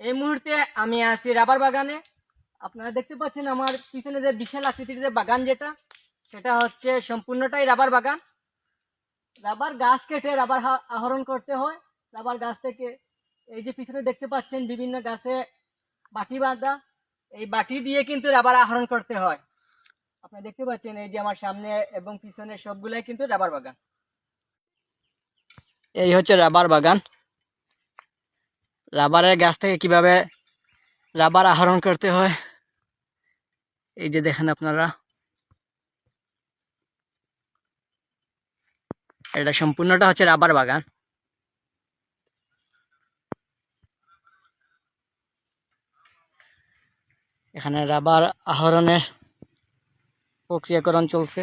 এই মুহূর্তে আমি আছি রাবার বাগানে। আপনারা দেখতে পাচ্ছেন আমার পিছনে যে বিশাল আকৃতির যে বাগান যেটা, সেটা হচ্ছে সম্পূর্ণটাই রাবার বাগান। রাবার গাছ কেটে রাবার আহরণ করতে হয়। রাবার গাছ থেকে এই যে পিছনে দেখতে পাচ্ছেন বিভিন্ন গাছে বাটি বাঁধা। এই বাটি দিয়ে কিন্তু রাবার আহরণ করতে হয়। আপনারা দেখতে পাচ্ছেন এই যে আমার সামনে এবং পিছনে সবগুলাই কিন্তু রাবার বাগান। এই হচ্ছে রাবার বাগান। রাবারের গাছ থেকে কীভাবে রাবার আহরণ করতে হয়? এই যে দেখেন আপনারা। এটা সম্পূর্ণটা হচ্ছে রাবার বাগান। এখানে রাবার আহরণের প্রক্রিয়াকরণ চলছে।